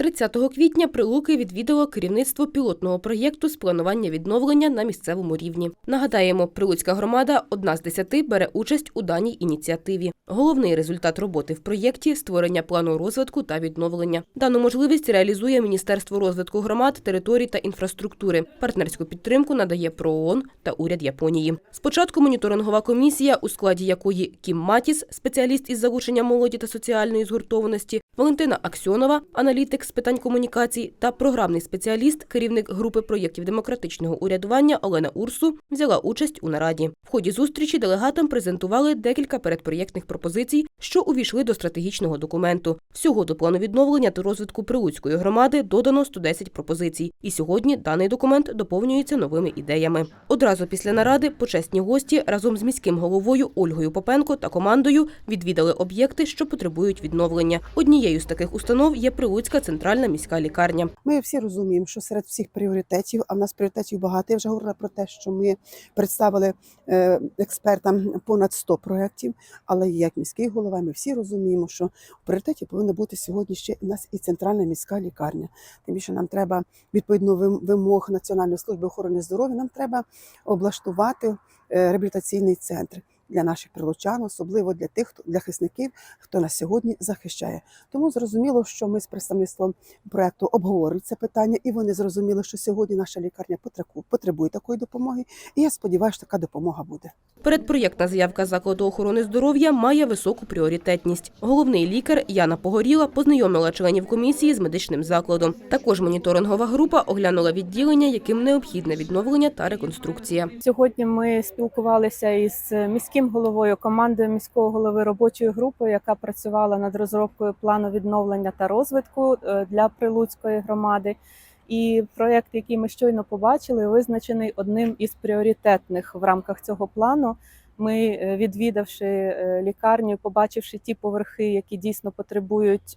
30 квітня Прилуки відвідало керівництво пілотного проєкту з планування відновлення на місцевому рівні. Нагадаємо, Прилуцька громада одна з десяти бере участь у даній ініціативі. Головний результат роботи в проєкті створення плану розвитку та відновлення. Дану можливість реалізує Міністерство розвитку громад, територій та інфраструктури. Партнерську підтримку надає ПРООН та уряд Японії. Спочатку моніторингова комісія, у складі якої Кім Матіс, спеціаліст із залучення молоді та соціальної згуртованості, Валентина Аксьонова, аналітик з питань комунікацій та програмний спеціаліст, керівник групи проєктів демократичного урядування Олена Урсу взяла участь у нараді. В ході зустрічі делегатам презентували декілька передпроєктних пропозицій, що увійшли до стратегічного документу. Всього до плану відновлення та розвитку Прилуцької громади додано 110 пропозицій. І сьогодні даний документ доповнюється новими ідеями. Одразу після наради почесні гості разом з міським головою Ольгою Попенко та командою відвідали об'єкти, що потребують відновлення. Однією з таких установ є Прилуцька центральна міська лікарня. Ми всі розуміємо, що серед всіх пріоритетів, а в нас пріоритетів багато. Я вже говорила про те, що ми представили е, експертам понад 100 проєктів, але як міський голова, ми всі розуміємо, що в пріоритеті повинна бути сьогодні ще у нас і центральна міська лікарня. Тим більше нам треба відповідно вимог Національної служби охорони здоров'я. Нам треба облаштувати е, реабілітаційний центр. Для наших прилучан, особливо для тих, хто для хисників, хто нас сьогодні захищає. Тому зрозуміло, що ми з представництвом проекту обговорюють це питання, і вони зрозуміли, що сьогодні наша лікарня потребує такої допомоги. І я сподіваюся, що така допомога буде. Передпроєктна заявка закладу охорони здоров'я має високу пріоритетність. Головний лікар Яна Погоріла познайомила членів комісії з медичним закладом. Також моніторингова група оглянула відділення, яким необхідне відновлення та реконструкція. Сьогодні ми спілкувалися із міським головою, командою міського голови робочої групи, яка працювала над розробкою плану відновлення та розвитку е, для Прилуцької громади. І проєкт, який ми щойно побачили, визначений одним із пріоритетних в рамках цього плану. Ми, е, відвідавши е, лікарню, побачивши ті поверхи, які дійсно потребують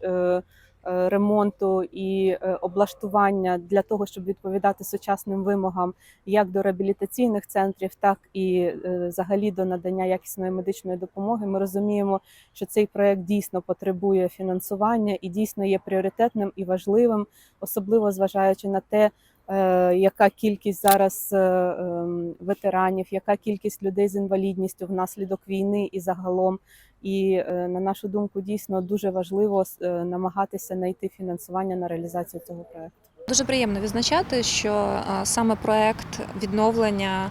ремонту і е, облаштування для того, щоб відповідати сучасним вимогам як до реабілітаційних центрів, так і е, взагалі до надання якісної медичної допомоги. Ми розуміємо, що цей проект дійсно потребує фінансування і дійсно є пріоритетним і важливим, особливо зважаючи на те. Е, Яка кількість зараз е, ем, ветеранів, яка кількість людей з інвалідністю внаслідок війни і загалом, і е, на нашу думку, дійсно дуже важливо намагатися знайти фінансування на реалізацію цього проекту. Дуже приємно відзначати, що саме проект відновлення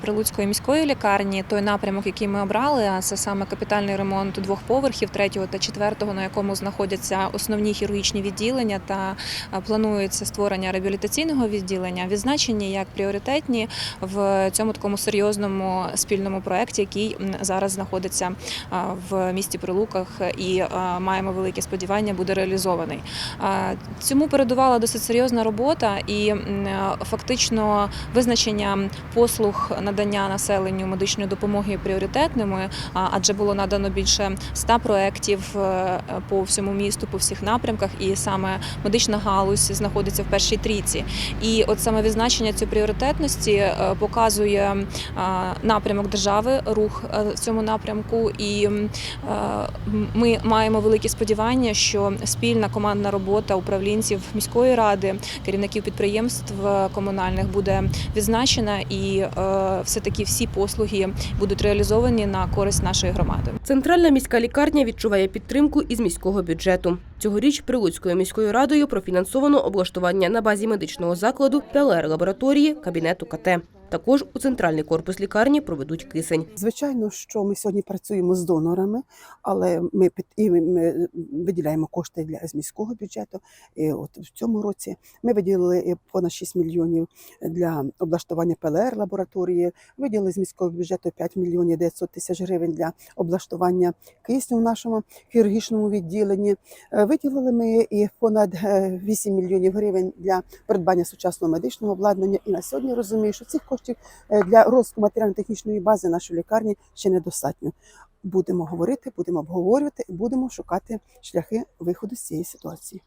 Прилуцької міської лікарні, той напрямок, який ми обрали, а це саме капітальний ремонт двох поверхів, третього та четвертого, на якому знаходяться основні хірургічні відділення, та планується створення реабілітаційного відділення, відзначені як пріоритетні в цьому такому серйозному спільному проекті, який зараз знаходиться в місті Прилуках, і маємо великі сподівання, буде реалізований. Цьому передувала досить серйозна робота і фактично визначення послуг надання населенню медичної допомоги пріоритетними, адже було надано більше ста проєктів е, по всьому місту, по всіх напрямках, і саме медична галузь знаходиться в першій трійці. І от саме відзначення цієї пріоритетності е, показує напрямок держави, рух е, в цьому напрямку. І е, ми маємо великі сподівання, що спільна командна робота управлінців міської ради, керівників підприємств е, комунальних буде відзначена, і е, все таки всі послуги будуть реалізовані на користь нашої громади. Центральна міська лікарня відчуває підтримку із міського бюджету. Цьогоріч Прилуцькою міською радою профінансовано облаштування на базі медичного закладу ПЛР-лабораторії кабінету КТ. Також у центральний корпус лікарні проведуть кисень. Звичайно, що ми сьогодні працюємо з донорами, але ми і ми- виділяємо кошти для з міського бюджету. І от в цьому році ми виділили е, понад 6 мільйонів для облаштування ПЛР лабораторії. Виділили з міського бюджету 5 мільйонів 900 тисяч гривень для облаштування кисню в нашому хірургічному відділенні. Е, Виділили ми і понад е, 8 мільйонів гривень для придбання сучасного медичного обладнання. І на сьогодні розумію, що цих коштів е, для розвитку матеріально-технічної бази нашої лікарні ще недостатньо. Будемо говорити, будемо обговорювати і будемо шукати шляхи виходу з цієї ситуації.